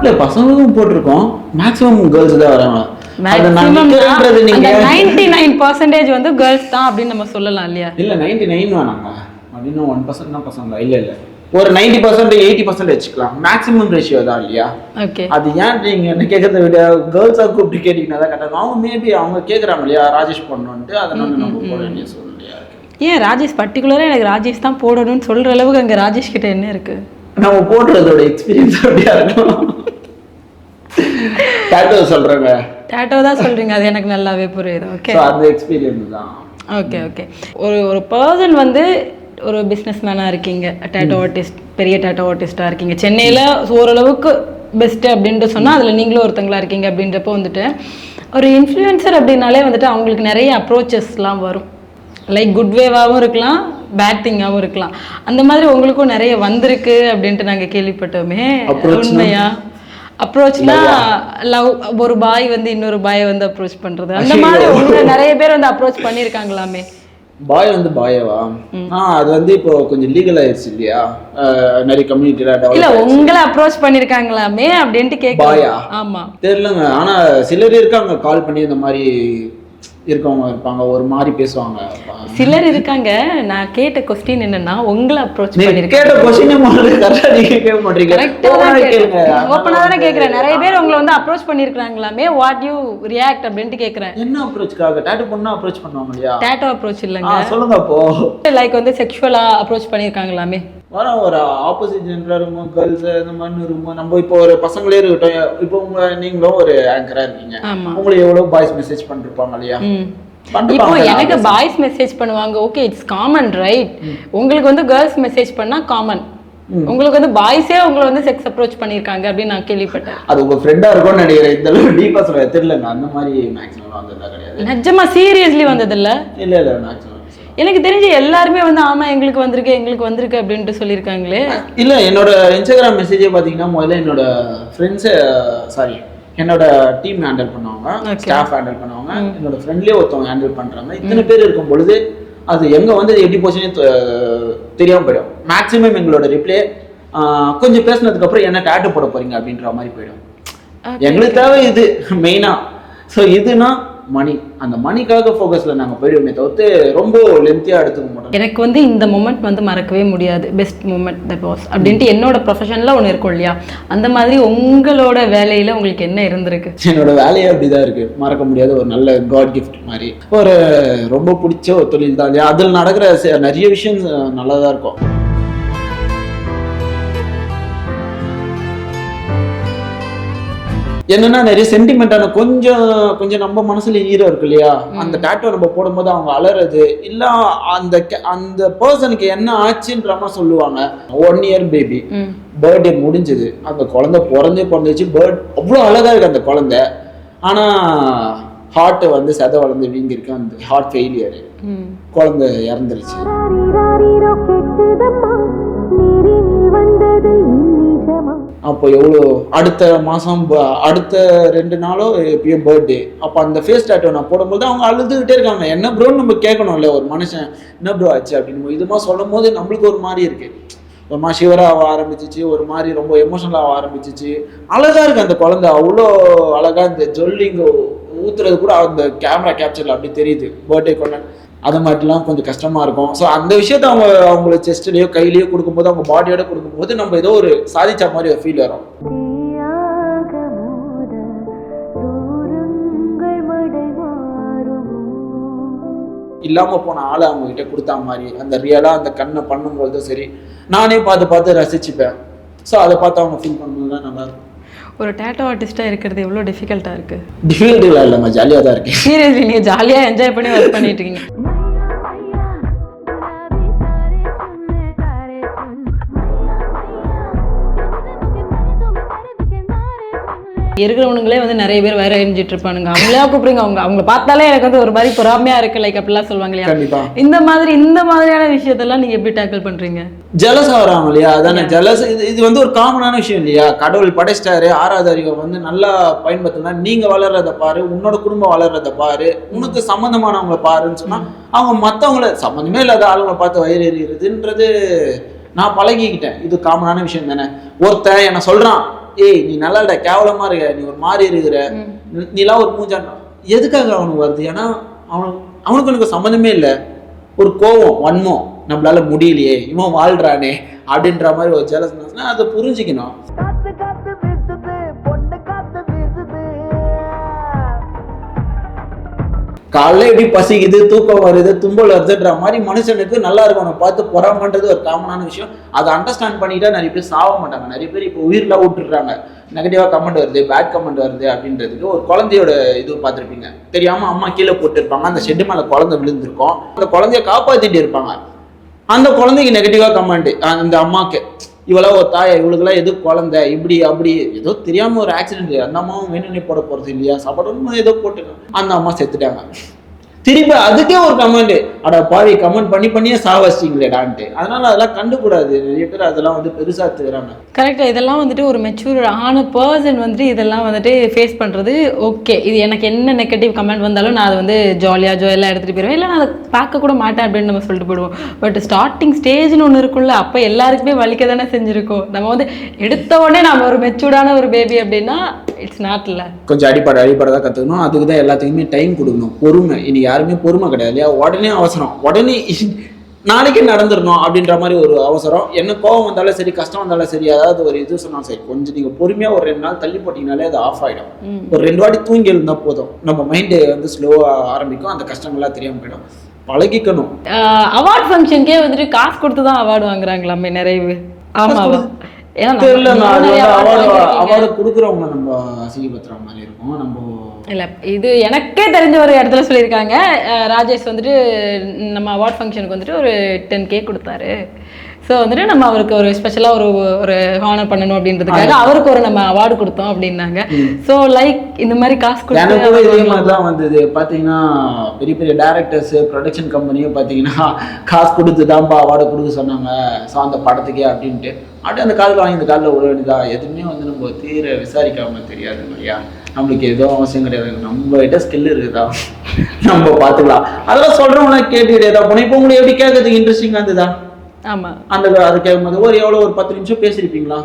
இல்ல பசங்களுக்கும் போட்டிருக்கோம். மேக்ஸிமம் கேர்ள்ஸ் தான் வராங்க. நைன்டி நைன் பர்சன்டேஜ் வந்து கேர்ள்ஸ் தான் அப்படின்னு நம்ம சொல்லலாம் இல்லையா? இல்ல நைன்டி நைன் வேணாங்க அப்படின்னு ஒன் பர்சன்ட் தான் பசங்க. இல்ல இல்ல. ஒரு நைன்டி பர்சன்ட் எயிட்டி பர்சன்ட் வச்சுக்கலாம். மேக்ஸிமம் ரேஷியோ தான் இல்லையா? ஓகே அது ஏன் நீங்க என்ன கேட்கறத விட? கேர்ள்ஸா கூப்பிட்டு கேட்டீங்கன்னா தான் கரெக்டாக அவங்க மேபி அவங்க கேட்குறாங்க இல்லையா? ராஜேஷ் பண்ணணுன்ட்டு அதனால நம்ம போட வேண்டிய சூழ்நிலையா ஏன் ராஜேஷ் பர்டிகுலராக எனக்கு ராஜேஷ் தான் போடணும்னு சொல்கிற அளவுக்கு அங்கே ராஜேஷ் கிட்ட என்ன இருக்கு? நம்ம போடுறதோட எக்ஸ்பீரியன்ஸ் அப்படியா இருக்கும்? டேட்டோ சொல்றேங்க. டேட்டோ தான் சொல்கிறீங்க அது எனக்கு நல்லாவே புரியுது. ஓகே அந்த எக்ஸ்பீரியன்ஸ் தான். ஓகே ஓகே ஒரு ஒரு பர்சன் வந்து ஒரு பிஸ்னஸ் மேனாக இருக்கீங்க. டேட்டோ ஆர்டிஸ்ட் பெரிய டேட்டோ ஆர்டிஸ்ட்டாக இருக்கீங்க. சென்னையில் ஓரளவுக்கு பெஸ்ட்டு அப்படின்ட்டு சொன்னால் அதில் நீங்களும் ஒருத்தங்களா இருக்கீங்க அப்படின்றப்போ வந்துட்டு ஒரு இன்ஃப்ளூயன்சர் அப்படின்னாலே வந்துட்டு அவங்களுக்கு நிறைய அப்ரோச்சஸ்லாம் வரும். லைக் குட் வேவாகவும் இருக்கலாம் பேட் திங்காகவும் இருக்கலாம். அந்த மாதிரி உங்களுக்கும் நிறைய வந்திருக்கு அப்படின்ட்டு நாங்கள் கேள்விப்பட்டோமே? உண்மையா? அப்ரோச்னா லவ் ஒரு பாய் வந்து இன்னொரு பாயை வந்து அப்ரோச் பண்றது. அந்த மாதிரி உங்களை நிறைய பேர் வந்து அப்ரோச் பண்ணியிருக்காங்களாமே பாய் வந்து பாயவா? ஆ அது வந்து இப்போ கொஞ்சம் லீகல் ஆயிடுச்சு இல்லையா? நிறைய கம்யூனிட்டியில் இல்ல உங்களை அப்ரோச் பண்ணிருக்காங்களாமே அப்படின்ட்டு பாயா? கேட்கலாம் ஆமா. தெரியலங்க. ஆனா சிலர் இருக்காங்க கால் பண்ணி இந்த மாதிரி இருக்கவங்க இருப்பாங்க ஒரு மாதிரி பேசுவாங்க. சிலர் இருக்காங்க. நான் கேட்ட கொஸ்டின் என்னன்னா உங்களை அப்ரோச் நீங்க பண்ணிருக்காங்க. கேட்ட கொஸ்டின் கரெக்டா நீங்க கேட்க மாட்டீங்க ஓப்பனா தானே கேக்குறேன். நிறைய பேர் உங்களை வந்து அப்ரோச் பண்ணிருக்காங்களாமே வாட் யூ ரியாக்ட் அப்படின்ட்டு கேக்குறேன். என்ன அப்ரோச்சுக்காக டேட்டு பொண்ணா அப்ரோச் பண்ணுவாங்க இல்லையா? டேட்டோ அப்ரோச் இல்லைங்க. சொல்லுங்க அப்போ. லைக் வந்து செக்ஷுவலா அப்ரோச் பண்ணிருக்காங்களாமே. வர ஒரு ஆப்போசிட் ஜென்டரா இருக்கும் கேர்ள்ஸ் இந்த மாதிரி இருக்கும். நம்ம இப்போ ஒரு பசங்களே இருக்கட்டும் இப்போ உங்க நீங்களும் ஒரு ஆங்கரா இருக்கீங்க. ஆமா. உங்களை எவ்வளவு பாய்ஸ் மெசேஜ் பண்ணிருப்பாங்க இல்லையா? இப்போ எனக்கு பாய்ஸ் மெசேஜ் பண்ணுவாங்க ஓகே இட்ஸ் காமன் ரைட் உங்களுக்கு வந்து கேர்ள்ஸ் மெசேஜ் பண்ணா காமன் உங்களுக்கு வந்து பாய்ஸே உங்களை வந்து செக்ஸ் அப்ரோச் பண்ணியிருக்காங்க அப்படின்னு நான் கேள்விப்பட்டேன். அது உங்க ஃப்ரெண்டா இருக்கும்னு நினைக்கிறேன். இந்த அளவு டீப்பா சொல்ல தெரியலங்க அந்த மாதிரி மேக்ஸிமம் வந்ததா கிடையாது. நிஜமா சீரியஸ்லி வந்ததில்ல? இல்ல இல்ல மேக்ஸிமம் எனக்கு தெரிஞ்சு எல்லாருமே வந்து ஆமா எங்களுக்கு வந்திருக்கு எங்களுக்கு வந்திருக்கு அப்படின்ட்டு சொல்லியிருக்காங்களே. இல்ல என்னோட இன்ஸ்டாகிராம் மெசேஜே பாத்தீங்கன்னா முதல்ல என்னோட ஃப்ரெண்ட்ஸு சாரி என்னோட டீம் ஹேண்டில் பண்ணுவாங்க. ஸ்டாஃப் ஹேண்டில் பண்ணுவாங்க. என்னோட ஃப்ரெண்ட்லேயே ஒருத்தவங்க ஹேண்டில் பண்றாங்க. இத்தனை பேர் இருக்கும் பொழுது அது எங்க வந்து எப்படி போச்சுன்னே தெரியாம போயிடும். மேக்ஸிமம் எங்களோட ரிப்ளே கொஞ்சம் பேசினதுக்கு அப்புறம் என்ன டேட்டு போட போறீங்க அப்படின்ற மாதிரி போயிடும். எங்களுக்கு தேவை இது மெயினா ஸோ இதுனா மணி அந்த மணிக்காக ஃபோக்கஸ்ல நாங்க போயிடுவோமே தவிர்த்து ரொம்ப லென்த்தியா எடுத்துக்க மாட்டோம். எனக்கு வந்து இந்த மூமெண்ட் வந்து மறக்கவே முடியாது. பெஸ்ட் மூமெண்ட் தட் வாஸ் அப்படின்ட்டு என்னோட ப்ரொஃபஷனில் ஒன்று இருக்கும் இல்லையா? அந்த மாதிரி உங்களோட வேலையில உங்களுக்கு என்ன இருந்திருக்கு? என்னோட வேலையே அப்படிதான் இருக்கு. மறக்க முடியாத ஒரு நல்ல காட் கிஃப்ட் மாதிரி. ஒரு ரொம்ப பிடிச்ச ஒரு தொழில் தான் இல்லையா? அதில் நடக்கிற நிறைய விஷயம் நல்லா தான் இருக்கும். என்னன்னா நிறைய சென்டிமெண்டான கொஞ்சம் கொஞ்சம் நம்ம மனசுல ஈரம் இருக்கு இல்லையா? அந்த டேட்டோ நம்ம போடும்போது அவங்க அலறது இல்ல அந்த அந்த பர்சனுக்கு என்ன ஆச்சுன்ற மாதிரி சொல்லுவாங்க. One year baby hmm. Birthday முடிஞ்சது. அந்த குழந்தை பிறந்தே பிறந்துச்சு பேர்ட் அவ்வளோ அழகா இருக்கு அந்த குழந்தை. ஆனா ஹார்ட் வந்து செத வளர்ந்து வீங்கிருக்கு. அந்த ஹார்ட் ஃபெயிலியர் ம். குழந்தை இறந்துருச்சு. வந்தது அப்போ எவ்வளோ? அடுத்த மாதம் அடுத்த ரெண்டு நாளோ எப்பயோ பர்த்டே அப்போ அந்த ஃபேஸ் டேட்டோ நான் போடும்போது அவங்க அழுதுகிட்டே இருக்காங்க. என்ன ப்ரோன்னு நம்ம கேட்கணும்ல ஒரு மனுஷன். என்ன ப்ரோ ஆச்சு அப்படின்னு. இதுமா சொல்லும் போது நம்மளுக்கு ஒரு மாதிரி இருக்கு. ஒரு மாதிரி ஷிவராக ஆக ஆரம்பிச்சிச்சு. ஒரு மாதிரி ரொம்ப எமோஷனலாக ஆக ஆரம்பிச்சிச்சு. அழகாக இருக்குது அந்த குழந்தை. அவ்வளோ அழகாக இந்த ஜொல்லிங்க ஊத்துறது கூட அந்த கேமரா கேப்சரில் அப்படி தெரியுது. பர்த்டே கொண்டாடு. அது மாதிரிலாம் கொஞ்சம் கஷ்டமா இருக்கும். ஸோ அந்த விஷயத்த அவங்க அவங்கள செஸ்ட்லேயோ கையிலேயோ கொடுக்கும்போது அவங்க பாடியோட கொடுக்கும்போது நம்ம ஏதோ ஒரு சாதிச்ச மாதிரி ஒரு ஃபீல் வரும். தீயாக மோத தூரங்கள் மடை மாறுமோ? இல்லாம போன ஆளை அவங்க கிட்ட கொடுத்தா மாதிரி அந்த ரியலா அந்த கண்ணை பண்ணும்போதும் சரி நானே பார்த்து பார்த்து ரசிச்சுப்பேன். ஸோ அதை பார்த்து அவங்க ஃபீல் பண்ணும்போது நல்லா இருக்கும். ஒரு டேட்டோ ஆர்டிஸ்ட்டாக இருக்கிறது எவ்வளோ டிஃபிகல்ட்டாக இருக்கு? டிஃபிகல்ட்டில் இல்லைம்மா ஜாலியாக தான் இருக்கேன். சீரியஸ்லி நீங்கள் ஜாலியாக என்ஜாய் பண்ணி ஒர்க் பண்ணிட்டு இருக்கீங்க. இருக்கிறவனுங்களே வந்து நிறைய பேர் வேற எரிஞ்சிட்டு இருப்பானுங்க. அவங்களே கூப்பிடுங்க அவங்க அவங்கள பார்த்தாலே எனக்கு வந்து ஒரு மாதிரி பொறாமையா இருக்கு. லைக் அப்படிலாம் சொல்லுவாங்க இல்லையா? இந்த மாதிரி இந்த மாதிரியான விஷயத்தெல்லாம் நீங்க எப்படி டேக்கிள் பண்றீங்க? ஜலஸ் ஆகிறாங்க இல்லையா? அதானே ஜலஸ் இது இது வந்து ஒரு காமனான விஷயம் இல்லையா? கடவுள் படைச்சிட்டாரு ஆறாவது அறிவை வந்து நல்லா பயன்படுத்தினா நீங்க வளர்றத பாரு உன்னோட குடும்பம் வளர்றத பாரு உனக்கு சம்மந்தமானவங்கள பாருன்னு சொன்னா அவங்க மத்தவங்கள சம்மந்தமே இல்லாத ஆளுங்களை பார்த்து வயிறு எறிகிறதுன்றது நான் பழகிக்கிட்டேன். இது காமனான விஷயம் தானே. ஒருத்தன் என்ன சொல்றான் ஏய் நீ நல்லா இல்ல கேவலமா இருக்க நீ ஒரு மாதிரி இருக்கிற. நீ- நீலாம் ஒரு மூஞ்சான். எதுக்காக அவனுக்கு வருது? ஏன்னா அவனுக்கு அவனுக்கு எனக்கு சம்மந்தமே இல்லை. ஒரு கோவம் வன்மம். நம்மளால முடியலையே. இவன் வாழ்றானே. அப்படின்ற மாதிரி ஒரு ஜெலஸ்னஸ்னா அதை புரிஞ்சுக்கணும். காலைல எப்படி பசிக்குது தூக்கம் வருது தும்பல் வருதுன்ற மாதிரி மனுஷனுக்கு நல்லா இருக்கும் அவனை பார்த்து பொறாமன்றது ஒரு காமனான விஷயம். அதை அண்டர்ஸ்டாண்ட் பண்ணிட்டா நிறைய பேர் சாவ மாட்டாங்க. நிறைய பேர் இப்போ உயிரில் விட்டுடுறாங்க. நெகட்டிவாக கமெண்ட் வருது பேட் கமெண்ட் வருது அப்படின்றதுக்கு ஒரு குழந்தையோட இது பார்த்துருப்பீங்க. தெரியாமல் அம்மா கீழே போட்டுருப்பாங்க. அந்த ஷெட்டு மேலே குழந்தை விழுந்திருக்கும். அந்த குழந்தைய காப்பாற்றிட்டு இருப்பாங்க. அந்த குழந்தைக்கு நெகட்டிவாக கமெண்ட் அந்த அம்மாவுக்கு இவளாம் ஒரு தாயா எது குழந்தை? இப்படி அப்படி. ஏதோ தெரியாமல் ஒரு ஆக்சிடென்ட் அந்த அம்மாவும் வேணும்னே போட போகிறது இல்லையா? சாப்பாடு ஏதோ போட்டுக்கலாம் அந்த அம்மா செத்துட்டாங்க. திருப்பி அதுக்கே ஒரு கமெண்ட் அட பாவி கமெண்ட் பண்ணி பண்ணியே சாவச்சிங்களேடான்ட்டு அதனால அதெல்லாம் கண்டுக்கூடாது. நிறைய பேர் அதெல்லாம் வந்து பெருசா எடுத்துக்கிறாங்க. கரெக்டாக இதெல்லாம் வந்துட்டு ஒரு மெச்சூர் ஆன பர்சன் வந்துட்டு இதெல்லாம் வந்துட்டு ஃபேஸ் பண்ணுறது ஓகே இது எனக்கு என்ன நெகட்டிவ் கமெண்ட் வந்தாலும் நான் அதை வந்து ஜாலியாக ஜோயெல்லாம் எடுத்துகிட்டு போயிடுவேன். இல்லை நான் அதை பார்க்க கூட மாட்டேன் அப்படின்னு நம்ம சொல்லிட்டு போயிடுவோம். பட் ஸ்டார்டிங் ஸ்டேஜ்னு ஒன்று இருக்குல்ல அப்போ எல்லாருக்குமே வலிக்க தானே செஞ்சுருக்கோம். நம்ம வந்து எடுத்த உடனே நம்ம ஒரு மெச்சூர்டான ஒரு பேபி அப்படின்னா இட்ஸ் நாட் இல்லை கொஞ்சம் அடிப்படை அடிப்படை தான் கற்றுக்கணும் அதுக்கு தான் எல்லாத்துக்குமே டைம் கொடுக்கணும். பொறுமை. இன்னைக்கு யாருமே பொறுமை கிடையாது இல்லையா? உடனே அவசரம். உடனே நாளைக்கே நடந்துடணும் அப்படின்ற மாதிரி ஒரு அவசரம். என்ன கோவம் வந்தாலும் சரி கஷ்டம் வந்தாலும் சரி அதாவது ஒரு இது சொன்னாலும் சரி கொஞ்சம் நீங்கள் பொறுமையாக ஒரு ரெண்டு நாள் தள்ளி போட்டிங்கனாலே அது ஆஃப் ஆகிடும் ஒரு ரெண்டு வாட்டி தூங்கி எழுந்தா போதும். நம்ம மைண்டு வந்து ஸ்லோவாக ஆரம்பிக்கும். அந்த கஷ்டங்கள்லாம் தெரியாமல் போயிடும். பழகிக்கணும். அவார்ட் ஃபங்க்ஷனுக்கே வந்துட்டு காசு கொடுத்து தான் அவார்டு வாங்குறாங்களாமே நிறைய ஆமாவா? ஏன்னா நம்ம- தெரியல அவார்டு. அவார்டு கொடுக்குறவங்க நம்ம அசிங்கப்படுத்துற மாதிரி இருக்கும். நம்ம இல்ல இது எனக்கே தெரிஞ்ச ஒரு இடத்துல சொல்லியிருக்காங்க. ராஜேஷ் வந்துட்டு நம்ம அவார்ட் ஃபங்க்ஷனுக்கு வந்துட்டு ஒரு டென் கே கொடுத்தாரு. ஸோ வந்துட்டு நம்ம அவருக்கு ஒரு ஸ்பெஷலாக ஒரு ஒரு ஹானர் பண்ணணும் அப்படின்றதுக்காக அவருக்கு ஒரு நம்ம அவார்டு கொடுத்தோம் அப்படின்னாங்க. ஸோ லைக் இந்த மாதிரி காசு எனக்கு கூட இதே கொடுத்து மாதிரி தான் வந்தது. பார்த்தீங்கன்னா பெரிய பெரிய டேரக்டர்ஸ் ப்ரொடக்ஷன் கம்பெனியும் பார்த்தீங்கன்னா காசு கொடுத்து தான்ப்பா அவார்டு கொடுக்க சொன்னாங்க. ஸோ அந்த படத்துக்கே அப்படின்ட்டு. அப்படியே அந்த காதில் வாங்கி இந்த காதில் விட வேண்டியதா எதுவுமே வந்து நம்ம தீர விசாரிக்காம தெரியாது இல்லையா? நம்மளுக்கு எதுவும் அவசியம் கிடையாது. நம்ம கிட்ட ஸ்கில் இருக்குதா? நம்ம பார்த்துக்கலாம். அதெல்லாம் சொல்கிறவங்கள கேட்டுக்கிட்டே தான் போனோம் இப்போ உங்களுக்கு எப்படி கேட்கறதுக்கு இன்ட்ரெஸ்டிங்காக இருந்ததா? ஆமா. அந்த அது கேட்கும்போது ஒரு எவ்வளோ ஒரு பத்து நிமிஷம் பேசியிருப்பீங்களா?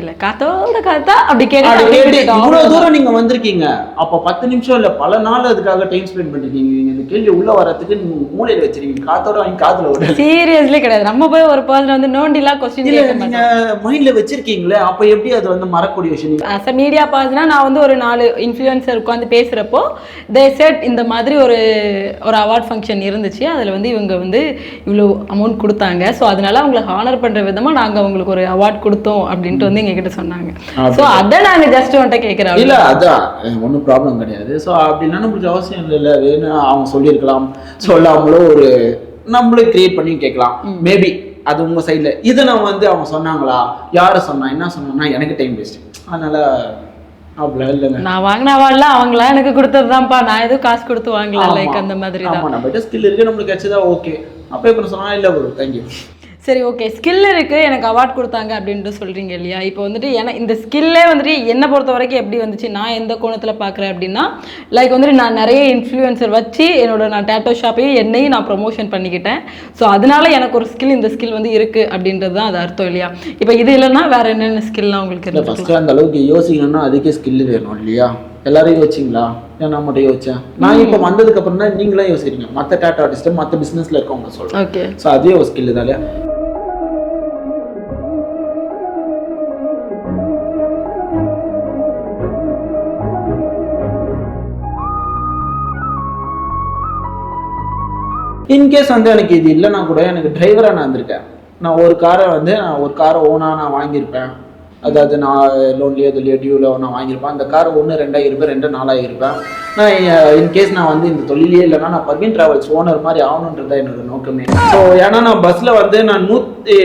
இல்ல காத்தோட காத்தா அப்படி கேட்டு. இவ்வளவு தூரம் நீங்க வந்திருக்கீங்க. அப்ப பத்து நிமிஷம் இல்ல பல நாள் அதுக்காக டைம் ஸ்பெண்ட் பண்ணிருக்கீங்க. நீங்க இந்த கேள்வி உள்ள வரதுக்கு நீங்க மூலையில வச்சிருக்கீங்க. காத்தோட வாங்கி காத்துல விட. சீரியஸ்லி கிடையாது. நம்ம போய் ஒரு பர்சன் வந்து நோண்டிலாம் கொஸ்டின் நீங்க மைண்ட்ல வச்சிருக்கீங்களே அப்ப எப்படி அது வந்து மறக்கூடிய விஷயம்? நீங்க அஸ் அ மீடியா பர்சனாக நான் வந்து ஒரு நாலு இன்ஃப்ளூயன்சர் உட்காந்து பேசுகிறப்போ தே செட் இந்த மாதிரி ஒரு ஒரு அவார்ட் ஃபங்க்ஷன் இருந்துச்சு. அதில் வந்து இவங்க வந்து இவ்வளோ அமௌண்ட் கொடுத்தாங்க. ஸோ அதனால அவங்களை ஹானர் பண்ணுற விதமாக நாங்கள் அவங்களுக்கு ஒரு அவார்ட் கொடுத்தோம் அப்படின்ட்டு வந்து எங்ககிட்ட சொன்னாங்க. ஸோ அதை நாங்கள் ஜஸ்ட் வந்துட்டு கேட்குறோம் இல்ல அதான். ஒன்றும் ப்ராப்ளம் கிடையாது. ஸோ அப்படின்னா நம்மளுக்கு அவசியம் இல்லை வேணும் அவங்க சொல்லியிருக்கலாம். சொல்லாமலோ ஒரு நம்மளே கிரியேட் பண்ணி கேட்கலாம். மேபி அது உங்க சைடில் இதை நான் வந்து அவங்க சொன்னாங்களா? யாரை சொன்னா என்ன சொன்னாங்கன்னா எனக்கு டைம் வேஸ்ட் அதனால நான் வாங்கின அவார்ட்லாம் அவங்களா எனக்கு கொடுத்ததுதான்ப்பா நான் எதுவும் காசு கொடுத்து வாங்கல லைக் அந்த மாதிரி தான். நம்ம ஸ்கில் இருக்கு நம்மளுக்கு கிடைச்சதா ஓகே அப்போ இப்போ சொன்னா இல்லை ப்ரோ தேங்க்யூ சரி ஓகே ஸ்கில் இருக்கு எனக்கு அவார்ட் கொடுத்தாங்க அப்படின்ட்டு சொல்றீங்க இல்லையா? இப்போ வந்துட்டு என இந்த ஸ்கில்லே வந்துட்டு என்னை பொறுத்த வரைக்கும் எப்படி வந்துச்சு? நான் எந்த கோணத்தில் பார்க்குறேன் அப்படின்னா லைக் வந்துட்டு நான் நிறைய இன்ஃப்ளூயன்சர் வச்சு என்னோட நான் டேட்டோ ஷாப்பையும் என்னையும் நான் ப்ரொமோஷன் பண்ணிக்கிட்டேன். ஸோ அதனால எனக்கு ஒரு ஸ்கில் இந்த ஸ்கில் வந்து இருக்கு அப்படின்றது தான் அது அர்த்தம் இல்லையா? இப்போ இது இல்லைன்னா வேற என்னென்ன ஸ்கில்லாம் உங்களுக்கு இல்லை ஃபஸ்ட்டு அந்த அளவுக்கு யோசிக்கணும்னா அதுக்கே ஸ்கில் வேணும் இல்லையா? எல்லாரும் யோசிச்சிங்களா? ஏன் நான் மட்டும் யோசிச்சேன்? நான் இப்போ வந்ததுக்கு அப்புறம் தான் நீங்களே யோசிக்கிறீங்க மற்ற டேட்டா ஆர்டிஸ்ட்டு மற்ற பிஸ்னஸில் இருக்கவங்க சொல்கிறேன் ஓகே ஸோ அதே ஒரு ஸ்கில் தான்? இன்கேஸ் வந்து எனக்கு இது இல்லைன்னா கூட எனக்கு டிரைவராக நான் வந்திருக்கேன். நான் ஒரு காரை வந்து நான் ஒரு காரை ஓனாக நான் வாங்கியிருப்பேன். அதாவது நான் லோன்லேயோ இதுலையோ டியூவில் நான் வாங்கியிருப்பேன். அந்த கார் ஒன்று ரெண்டாயிருப்பேன் ரெண்டு நாலாயிருப்பேன். நான் இன்கேஸ் நான் வந்து இந்த தொழிலே இல்லைனா நான் பர்வீன் ட்ராவல்ஸ் ஓனர் மாதிரி ஆகணுன்றது என்னோட நோக்கமே. ஸோ ஏன்னா நான் பஸ்ஸில் வந்து நான் நூற்றி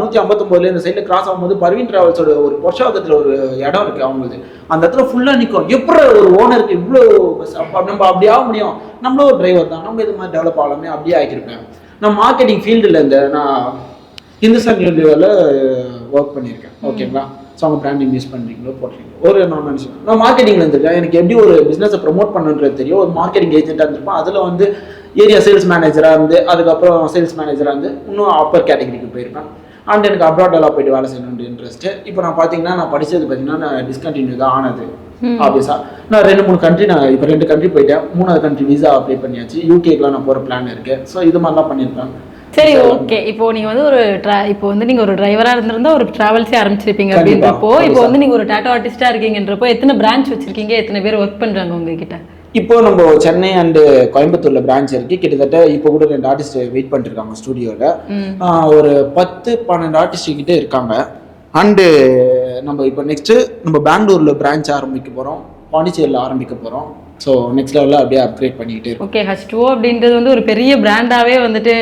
நூற்றி ஐம்பத்தொம்போதுல இந்த சைடில் கிராஸ் ஆகும்போது பர்வின் ட்ராவல்ஸோட ஒரு பொருஷாகத்தில் ஒரு இடம் இருக்குது அவங்களுக்கு. அந்த இடத்துல ஃபுல்லாக நிற்கும் எப்படி ஒரு ஓனருக்கு இவ்வளோ பஸ் நம்ம அப்படி ஆக முடியும்? நம்மளும் ஒரு டிரைவர் தான். நம்ம இது மாதிரி டெவலப் ஆகலாமே அப்படியே ஆகிருப்பேன் நான் மார்க்கெட்டிங் ஃபீல்டில் இந்த நான் இந்துஸ்தான் யூனிவரில் ஒர்க் பண்ணியிருக்கேன். ஓகேங்களா ஸோ அவங்க பிராண்டிங் யூஸ் பண்ணுறீங்களோ போடுறீங்களோ ஒரு நான் நினச்சேன் நான் மார்க்கெட்டிங்கில் இருந்திருக்கேன். எனக்கு எப்படி ஒரு பிஸ்னஸை ப்ரொமோட் பண்ணுன்றது தெரியும். ஒரு மார்க்கெட்டிங் ஏஜென்ட்டாக இருந்திருப்பேன். அதில் வந்து ஏரியா சேல்ஸ் மேனேஜராக இருந்து அதுக்கப்புறம் சேல்ஸ் மேனேஜராக இருந்து இன்னும் அப்பர் கேட்டகரிக்கு போயிருப்பேன். அண்ட் எனக்கு அப்ராடெல்லாம் போயிட்டு வேலை செய்யணுன்ற இன்ட்ரெஸ்ட்டு இப்போ நான் பார்த்தீங்கன்னா நான் படித்தது பார்த்தீங்கன்னா நான் டிஸ்கண்டினியூ தான் ஆனது ஆப்வியஸாக நான் ரெண்டு மூணு கண்ட்ரி நான் இப்போ ரெண்டு கண்ட்ரி போயிட்டேன். மூணாவது கண்ட்ரி விசா அப்ளை பண்ணியாச்சு. யூகேக்குலாம் நான் போகிற பிளான் இருக்கு. ஸோ இது மாதிரிலாம் பண்ணியிருப்பேன். சரி ஓகே இப்போ நீங்க வந்து ஒரு இப்போ வந்து நீங்க ஒரு டிரைவரா இருந்திருந்தா ஒரு டிராவல்ஸே ஆரம்பிச்சிருப்பீங்க அப்படின்றப்போ இப்போ. வந்து நீங்க ஒரு டாட்டோ ஆர்டிஸ்டா இருக்கீங்கன்றப்போ எத்தனை பிரான்ச் வச்சிருக்கீங்க? எத்தனை பேர் ஒர்க் பண்றாங்க உங்ககிட்ட? இப்போ நம்ம சென்னை அண்டு கோயம்புத்தூர்ல பிரான்ச் இருக்கு. கிட்டத்தட்ட இப்போ கூட ரெண்டு ஆர்டிஸ்ட் வெயிட் பண்ணிட்டு இருக்காங்க ஸ்டுடியோவில் ஒரு பத்து பன்னெண்டு ஆர்டிஸ்ட் கிட்ட இருக்காங்க. அண்டு நம்ம இப்போ நெக்ஸ்ட்டு நம்ம பெங்களூரில் பிரான்ச் ஆரம்பிக்க போகிறோம் பாண்டிச்சேரியில் ஆரம்பிக்க போகிறோம் ஸோ நெக்ஸ்ட் லெவலில் அப்படியே அப்கிரேட் பண்ணிக்கிட்டே இருக்கோம். ஓகே ஹச் டூ அப்படின்றது வந்து ஒரு பெரிய பிராண்டாவே வந்துட்டு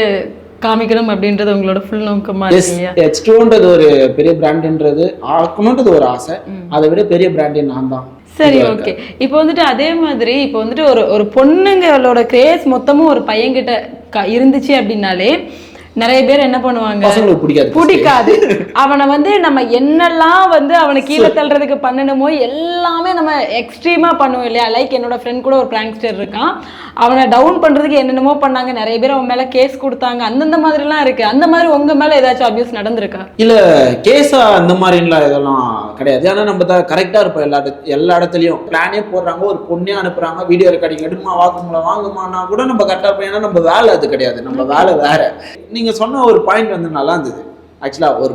காமிக்கணும் அப்படின்றது உங்களோட ஃபுல் நோக்கமா எஸ் இருக்கு இல்லையா ஒரு பெரிய பிராண்டுன்றது ஆக்கணுன்றது ஒரு ஆசை. அதை விட பெரிய பிராண்டே நான் தான். சரி ஓகே இப்போ வந்துட்டு அதே மாதிரி இப்போ வந்துட்டு ஒரு ஒரு பொண்ணுங்களோட கிரேஸ் மொத்தமும் ஒரு பையன்கிட்ட இருந்துச்சு அப்படின்னாலே நிறைய பேர் என்ன பண்ணுவாங்க? பிடிக்காது பிடிக்காது. அவனை வந்து நம்ம என்னெல்லாம் வந்து அவனை கீழே தள்ளுறதுக்கு பண்ணணுமோ எல்லாமே நம்ம எக்ஸ்ட்ரீமா பண்ணுவோம் இல்லையா? லைக் என்னோட ஃப்ரெண்ட் கூட ஒரு பிராங்க்ஸ்டர் இருக்கான். அவனை டவுன் பண்றதுக்கு என்னென்னமோ பண்ணாங்க. நிறைய பேர் அவன் மேல கேஸ் கொடுத்தாங்க. அந்தந்த மாதிரிலாம் இருக்கு. அந்த மாதிரி உங்க மேல ஏதாச்சும் அபியூஸ் நடந்திருக்கா? இல்ல கேஸா அந்த மாதிரிலாம் இதெல்லாம் கிடையாது. ஏன்னா நம்ம தான் கரெக்டா இருப்போம் எல்லா இடத்து எல்லா இடத்துலயும். பிளானே போடுறாங்க ஒரு பொண்ணே அனுப்புறாங்க வீடியோ ரெக்கார்டிங் எடுமா வாக்குமூலம் வாங்குமானா கூட நம்ம கரெக்டா இருப்போம். ஏன்னா நம்ம வேலை அது கிடையாது. நம்ம வேலை வேற. நீங்க சொன்ன ஒரு பாயிண்ட் வந்து நல்லா இருந்தது. ஆக்சுவலா ஒரு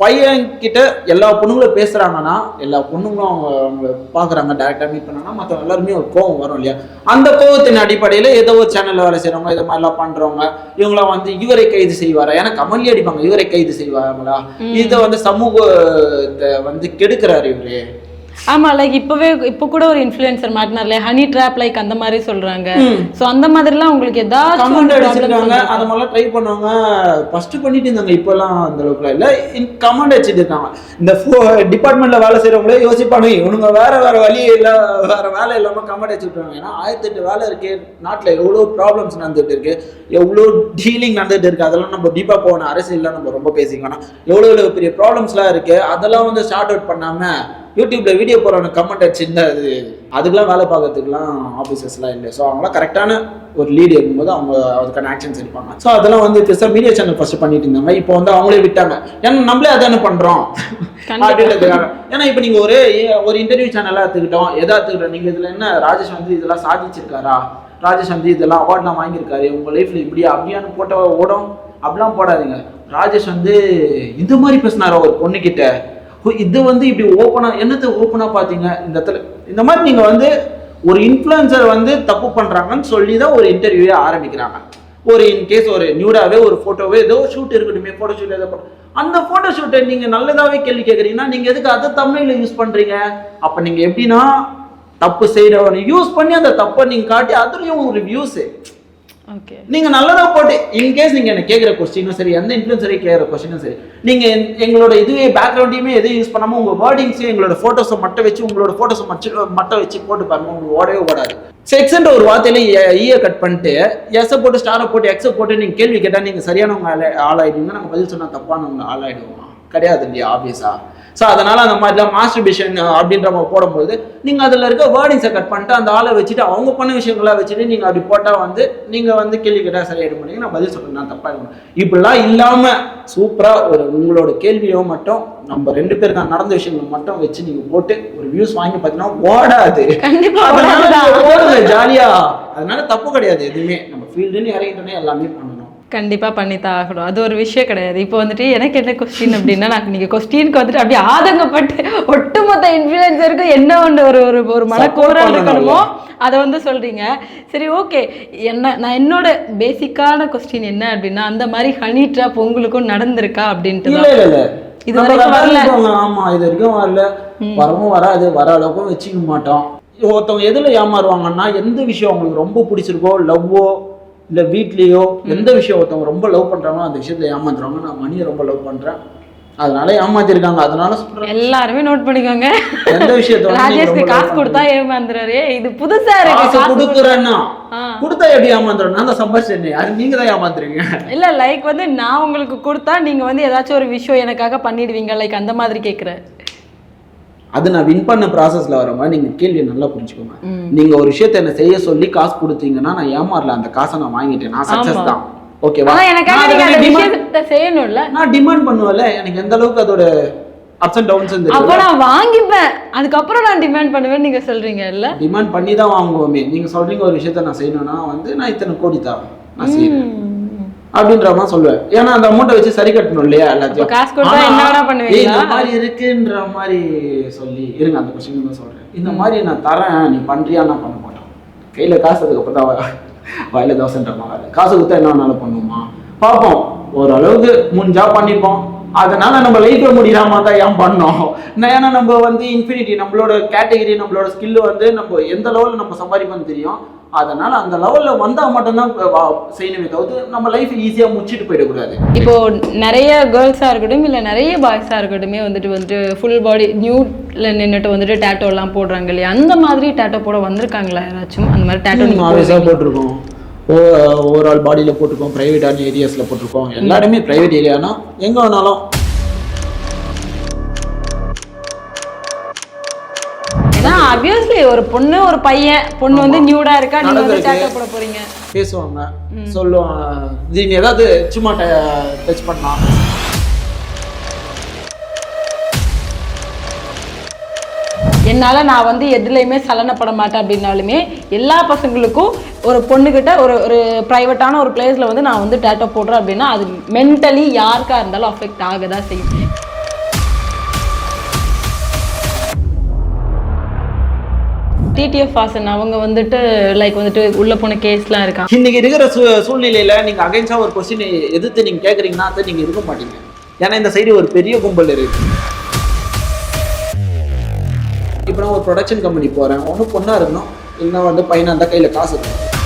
பையன் கிட்ட எல்லா பொண்ணுங்களும் பேசுறாங்கன்னா எல்லா பொண்ணுங்களும் அவங்க அவங்க பாக்குறாங்க டேரக்டா மீட் பண்ணாங்கன்னா மற்ற எல்லாருமே ஒரு கோவம் வரும் இல்லையா? அந்த கோவத்தின் அடிப்படையில ஏதோ ஒரு சேனல்ல வேலை செய்றவங்க இது மாதிரிலாம் பண்றவங்க இவங்களாம் வந்து இவரை கைது செய்வாரா? ஏன்னா கமல்லி அடிப்பாங்க இவரை கைது செய்வாங்களா? இதை வந்து சமூகத்தை வந்து கெடுக்கிறாரு இவரு. ஆமா லைக் இப்பவே இப்ப கூட ஒரு இன்ஃப்ளூயன்சர் மாட்டினார்ல ஹனி ட்ராப் லைக் அந்த மாதிரி சொல்றாங்க. சோ அந்த மாதிரிலாம் உங்களுக்கு ஏதாச்சும். அந்த மாதிரிலாம் ட்ரை பண்ணுவாங்க ஃபர்ஸ்ட் பண்ணிட்டு இருந்தாங்க. இப்போலாம் அந்த அளவுக்குலாம் இல்லை. கமெண்ட் அடிச்சிட்டு இருக்காங்க இந்த டிபார்ட்மெண்ட்ல வேலை செய்யறவங்களே யோசிப்பாங்க இவனுங்க வேற வேற வழி இல்லை வேற வேலை இல்லாம கமெண்ட் அடிச்சுட்டு ஏன்னா ஆயிரத்தி எட்டு வேலை இருக்கு நாட்டில் எவ்வளோ ப்ராப்ளம்ஸ் நடந்துட்டு இருக்கு எவ்வளோ டீலிங் நடந்துட்டு இருக்கு அதெல்லாம் நம்ம டீப்பா போகணும் அரசியல்லாம் நம்ம ரொம்ப பேசிக்க வேணாம். எவ்வளோ எவ்வளோ பெரிய ப்ராப்ளம்ஸ்லாம் இருக்கு அதெல்லாம் வந்து ஷார்ட் அவுட் பண்ணாம யூடியூப்ல வீடியோ போறவன கமெண்ட் அடிச்சிருந்தா அது அதுக்கெல்லாம் வேலை பார்க்கறதுக்குலாம் ஆஃபீஸர்ஸ்லாம் இல்லை ஸோ அவங்களாம் கரெக்டான ஒரு லீடு இருக்கும்போது அவங்க அதுக்கான ஆக்ஷன்ஸ் எடுப்பாங்க. ஸோ அதெல்லாம் வந்து பெருசாக மீடியா சேனல் ஃபர்ஸ்ட் பண்ணிட்டு இருந்தாங்க இப்போ வந்து அவங்களே விட்டாங்க. ஏன்னா நம்மளே அதானே பண்றோம். கண்டிப்பா. அப்படின்றதுக்காக. ஏன்னா இப்போ நீங்க ஒரு ஒரு இன்டர்வியூ சேனலாக எடுத்துக்கிட்டோம் எதா எடுத்துக்கிட்டோம் நீங்க இதுல என்ன ராஜேஷ் வந்து இதெல்லாம் சாதிச்சிருக்காரா? ராஜேஷ் வந்து இதெல்லாம் அவார்ட்லாம் வாங்கியிருக்காரு உங்க லைஃப்ல இப்படியா அப்படியான்னு போட்ட ஓடும் அப்படிலாம் போடாதீங்க. ராஜேஷ் வந்து இது மாதிரி பேசினாரா ஒரு பொண்ணுகிட்ட? இது வந்து இப்படி ஓப்பனாக என்னத்தை ஓப்பனாக பார்த்தீங்க? இந்த இடத்துல இந்த மாதிரி நீங்கள் வந்து ஒரு இன்ஃப்ளூயன்சர் வந்து தப்பு பண்ணுறாங்கன்னு சொல்லி தான் ஒரு இன்டர்வியூவே ஆரம்பிக்கிறாங்க. ஒரு இன்கேஸ் ஒரு நியூடாவே ஒரு ஃபோட்டோவே ஏதோ ஷூட் இருக்கட்டுமே ஃபோட்டோ ஷூட் ஏதோ அந்த ஃபோட்டோ ஷூட்டை நீங்கள் நல்லதாகவே கேள்வி கேட்குறீங்கன்னா நீங்கள் எதுக்கு அதை தமிழில் யூஸ் பண்ணுறீங்க அப்போ நீங்கள் எப்படின்னா தப்பு செய்கிறவனை யூஸ் பண்ணி அந்த தப்பை நீங்கள் காட்டி அதுலேயும் ஒரு வியூஸு நீங்க நல்லதா போட்டு இன்கேஸ் நீங்க என்ன கேட்குற கொஸ்டினும் சரி எந்த இன்ஃபுளுசரை கேட்குற கொஸ்டினும் சரி நீங்க எங்களோட இதுவே பேக்ரவுண்டையுமே எதுவும் யூஸ் பண்ணாம உங்க வேர்டிங்ஸையும் எங்களோட போட்டோஸை மட்டும் வச்சு உங்களோட போட்டோஸை மட்டும் மட்டும் வச்சு போட்டு பாருங்க உங்களுக்கு ஓடவே ஓடாது. செக்ஸ்ன்ற ஒரு வார்த்தையில e, e ஈய கட் பண்ணிட்டு எஸ்ஸை போட்டு ஸ்டாரை போட்டு எக்ஸை போட்டு நீங்க கேள்வி கேட்டா நீங்க சரியானவங்க ஆள- ஆளாயிடுவீங்க. நாங்க பதில் சொன்னா தப்பானவங்க ஆளாயிடுவோம் கிடையாது இல்லையா ஆப்வியஸா ஸோ அதனால அந்த மாதிரிலாம் மாஸ்டர்பேஷன் அப்படின்ற மாதிரி போடும்போது நீங்க அதுல இருக்க வேர்டிங்ஸை கட் பண்ணிட்டு அந்த ஆளை வச்சுட்டு அவங்க பண்ண விஷயங்களா வச்சுட்டு நீங்க அப்படி போட்டா வந்து நீங்க வந்து கேள்வி கேட்டா சரியாயிட முடியுங்க நான் பதில் சொல்றேன் நான் தப்பா இருக்கணும் இப்படிலாம் இல்லாம சூப்பரா ஒரு உங்களோட கேள்வியோ மட்டும் நம்ம ரெண்டு பேருக்கு நடந்த விஷயங்கள் மட்டும் வச்சு நீங்க போட்டு ஒரு வியூஸ் வாங்கி பார்த்தீங்கன்னா ஓடாது. ஓடுங்க ஜாலியா அதனால தப்பு கிடையாது எதுவுமே. நம்ம ஃபீல்டுன்னு இறங்கிட்டோன்னே எல்லாமே பண்ணணும் கண்டிப்பா பண்ணித்தான் ஆகணும். அது ஒரு விஷயம் கிடையாது. இப்போ வந்துட்டு எனக்கு என்ன கொஸ்டின் அப்படின்னா நான் நீங்க கொஸ்டினுக்கு வந்துட்டு அப்படியே ஆதங்கப்பட்டு ஒட்டுமொத்த இன்ஃப்ளூயன்சருக்கும் என்ன ஒன்று ஒரு ஒரு ஒரு மனக்கோரல். இருக்கணுமோ அதை வந்து சொல்றீங்க. சரி ஓகே என்ன நான் என்னோட பேசிக்கான கொஸ்டின் என்ன அப்படின்னா அந்த மாதிரி ஹனி ட்ராப் உங்களுக்கும் நடந்திருக்கா அப்படின்ட்டு இது வரைக்கும் வரல. இருக்கவங்க, ஆமா இது வரைக்கும் வரல. வரவும் வராது. வர அளவுக்கும் வச்சுக்க மாட்டோம். ஒருத்தவங்க எதுல ஏமாறுவாங்கன்னா எந்த விஷயம் அவங்களுக்கு ரொம்ப பிடிச்சிருக்கோ லவ்வோ இல்ல வீட்லயோ எந்த விஷயம் ஒருத்தவங்க ரொம்ப லவ் பண்றாங்களோ அந்த விஷயத்துல ஏமாத்துறாங்க நான் மணியை ரொம்ப லவ் பண்றேன். அதனால ஏமாத்திருக்காங்க. அதனால சொல்றேன். எல்லாருமே நோட் பண்ணிக்கோங்க. எந்த விஷயத்த ராஜேஷ்க்கு காசு கொடுத்தா ஏமாந்துறாரு இது புதுசா இருக்கு. காசு கொடுக்குறேன்னா. கொடுத்தா எப்படி ஏமாந்துறோம் நான் தான் சம்பாதிச்சேன் அது நீங்க தான் ஏமாத்துறீங்க இல்ல லைக் வந்து நான் உங்களுக்கு கொடுத்தா நீங்க வந்து ஏதாச்சும் ஒரு விஷயம் எனக்காக பண்ணிடுவீங்க. லைக் அந்த மாதிரி கேக்குறேன். அது நான் வின் பண்ண ப்ராசஸ்ல வர மாதிரி நீங்க கேள்வியை நல்லா புரிஞ்சுக்கோங்க. நீங்க ஒரு விஷயத்த என்ன செய்ய சொல்லி காசு கொடுத்தீங்கன்னா நான் ஏமாறல. அந்த காசை நான் வாங்கிட்டேன். நான் சக்சஸ் ஆமா. தான். ஓகேவா செய்யணும்ல. நான் டிமாண்ட் பண்ணுவேன்ல. எனக்கு எந்த அளவுக்கு அதோட அப்ஸ் அண்ட் டவுன்ஸ் அப்ப நான் வாங்கிப்பேன். அதுக்கப்புறம் நான் டிமாண்ட் பண்ணுவேன்னு நீங்க சொல்றீங்க இல்ல டிமாண்ட் பண்ணி தான் வாங்குவோமே. நீங்க சொல்றீங்க ஒரு விஷயத்த நான் செய்யணும்னா வந்து நான் இத்தனை கோடி தான் நான் செய்யறேன். அப்படின்ற மாதிரி சொல்லுவேன். ஏன்னா அந்த அமௌண்ட்டை வச்சு சரி கட்டணும் இல்லையா எல்லாத்தையும்? காசு கொடுத்தா என்ன? இந்த மாதிரி இருக்குன்ற மாதிரி சொல்லி இருங்க அந்த கொஸ்டின் தான் சொல்றேன். இந்த மாதிரி நான் தரேன் நீ பண்றியா? நான் பண்ண மாட்டேன். கையில காசு அதுக்கப்புறம் தான் வாயில தோசைன்ற மாதிரி காசு கொடுத்தா என்ன வேணாலும் பண்ணுமா பார்ப்போம். ஓரளவுக்கு முடிஞ்சா பண்ணிப்போம். அதனால நம்ம லைஃப்ல முடியாம தான் ஏன் பண்ணோம்? ஏன்னா நம்ம வந்து இன்ஃபினிட்டி நம்மளோட கேட்டகரி நம்மளோட ஸ்கில் வந்து நம்ம எந்த லெவலில் நம்ம சம்பாதிப்போம்னு தெரியும். அதனால அந்த லெவல்ல வந்தா மட்டும்தான் செய்யணுமே தவிர்த்து நம்ம லைஃப் ஈஸியா முடிச்சிட்டு போயிடக்கூடாது. இப்போ நிறைய கேர்ள்ஸாக இருக்கட்டும் இல்லை நிறைய பாய்ஸாக இருக்கட்டுமே வந்துட்டு வந்துட்டு ஃபுல் பாடி நியூட்ல நின்றுட்டு வந்துட்டு டேட்டோ எல்லாம் போடுறாங்க இல்லையா? அந்த மாதிரி டேட்டோ போட வந்திருக்காங்களா யாராச்சும்? அந்த மாதிரி டேட்டோ ஆவேஸாக போட்டிருக்கோம். ஓவரால் பாடியில் போட்டிருக்கோம் ப்ரைவேட்டான ஏரியாஸில் போட்டிருக்கோம். எல்லாருமே ப்ரைவேட் ஏரியானா எங்கே வேணாலும் அபியஸ்லி ஒரு பொண்ணு ஒரு பையன். பொண்ணு வந்து நியூடா இருக்கா? நீங்க வந்து. டேட்டோ போட போறீங்க. பேசுவாங்க. சொல்லுவாங்க. இது நீ ஏதாவது சும்மா டச் பண்ணலாம் என்னால நான் வந்து எதுலையுமே சலனப்பட மாட்டேன் அப்படின்னாலுமே எல்லா பசங்களுக்கும் ஒரு பொண்ணுகிட்ட ஒரு ஒரு ப்ரைவேட்டான ஒரு பிளேஸ்ல வந்து நான் வந்து டேட்டோ போடுறேன் அப்படின்னா அது மென்டலி யாருக்கா இருந்தாலும் அஃபெக்ட் ஆக தான் செய்யும். டிடிஎஃப் ஹாசன் அவங்க வந்துட்டு லைக் வந்துட்டு உள்ள போன கேஸ்லாம் இருக்காங்க இன்னைக்கு இருக்கிற சூ சூழ்நிலையில நீங்க அகைன்ஸ்டா ஒரு கொஸ்டின் எதிர்த்து நீங்க கேக்குறீங்கன்னா அதை நீங்க இருக்க மாட்டீங்க. ஏன்னா இந்த சைடு ஒரு பெரிய கும்பல் இருக்கு. இப்போ நான் ஒரு ப்ரொடக்ஷன் கம்பெனி போறேன். ஒன்று பொண்ணா இருக்கணும். இல்லைன்னா வந்து பையனா இருந்தால் கையில காசு இருக்கணும்